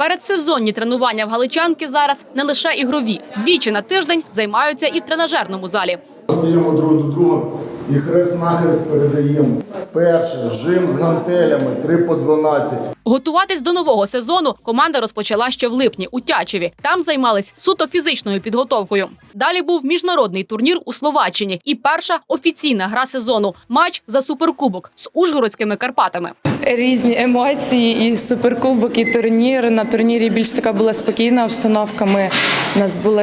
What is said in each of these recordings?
Передсезонні тренування в галичанки зараз не лише ігрові. Двічі на тиждень займаються і в тренажерному залі. Стаємо друг до друга і хрест-нахрест передаємо. Перше, жим з гантелями 3 по 12. Готуватись до нового сезону команда розпочала ще в липні у Тячеві. Там займались суто фізичною підготовкою. Далі був міжнародний турнір у Словаччині і перша офіційна гра сезону матч за суперкубок з Ужгородськими Карпатами. Різні емоції, і суперкубок, і турнір. На турнірі більш така була спокійна обстановка. Ми у нас були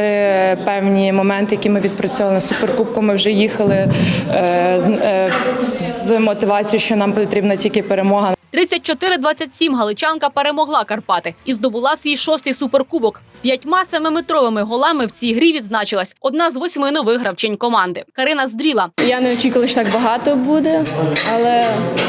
певні моменти, які ми відпрацьовували на суперкубку. Ми вже їхали е, з, е, з мотивацією, що нам потрібна тільки перемога. 34-27 галичанка перемогла Карпати і здобула свій шостий суперкубок. П'ятьма семиметровими голами в цій грі відзначилась одна з восьми нових гравчинь команди. Карина Здріла. Я не очікувала, що так багато буде, але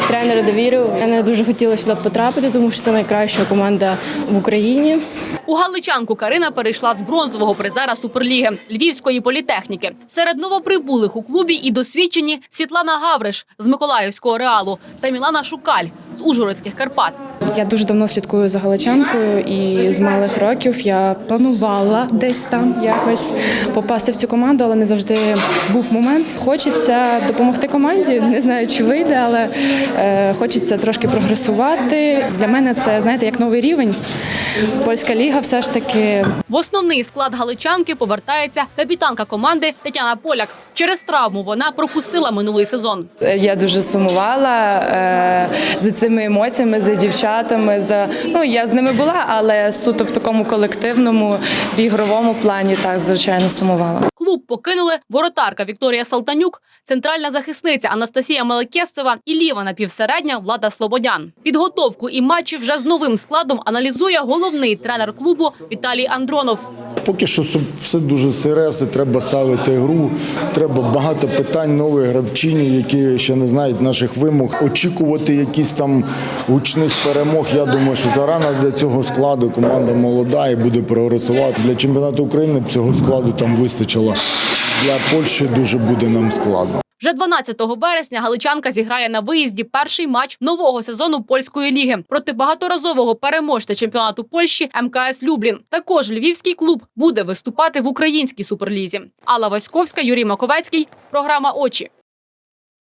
тренер довірив. Я не дуже хотіла сюди потрапити, тому що це найкраща команда в Україні. У галичанку Карина перейшла з бронзового призера Суперліги Львівської політехніки. Серед новоприбулих у клубі і досвідчені Світлана Гавриш з Миколаївського реалу та Мілана Шукаль з Ужгородських Карпат. Я дуже давно слідкую за галичанкою, і з малих років я планувала десь там якось попасти в цю команду, але не завжди був момент. Хочеться допомогти команді. Не знаю, чи вийде, але е, хочеться трошки прогресувати. Для мене це знаєте як новий рівень. Польська ліга все ж таки В основний склад галичанки повертається капітанка команди Тетяна Поляк. Через травму вона пропустила минулий сезон. Я дуже сумувала е, за цими емоціями, за дівчатами. За ну я з ними була, але суто в такому колективному в ігровому плані так звичайно сумувала. Клуб покинули воротарка Вікторія Салтанюк, центральна захисниця Анастасія Мелекєстова і ліва напівсередня Влада Слободян. Підготовку і матчі вже з новим складом аналізує головний тренер клубу Віталій Андронов. Поки що все дуже сире, все треба ставити гру. Треба багато питань нових гравчині, які ще не знають наших вимог. Очікувати якісь там гучних перемог. Я думаю, що зарано для цього складу команда молода і буде прогресувати. Для чемпіонату України цього складу там вистачило. Для Польщі дуже буде нам складно. Вже 12 вересня галичанка зіграє на виїзді перший матч нового сезону польської ліги проти багаторазового переможця чемпіонату Польщі МКС Люблін. Також львівський клуб буде виступати в українській суперлізі. Алла Васьковська, Юрій Маковецький. Програма Очі.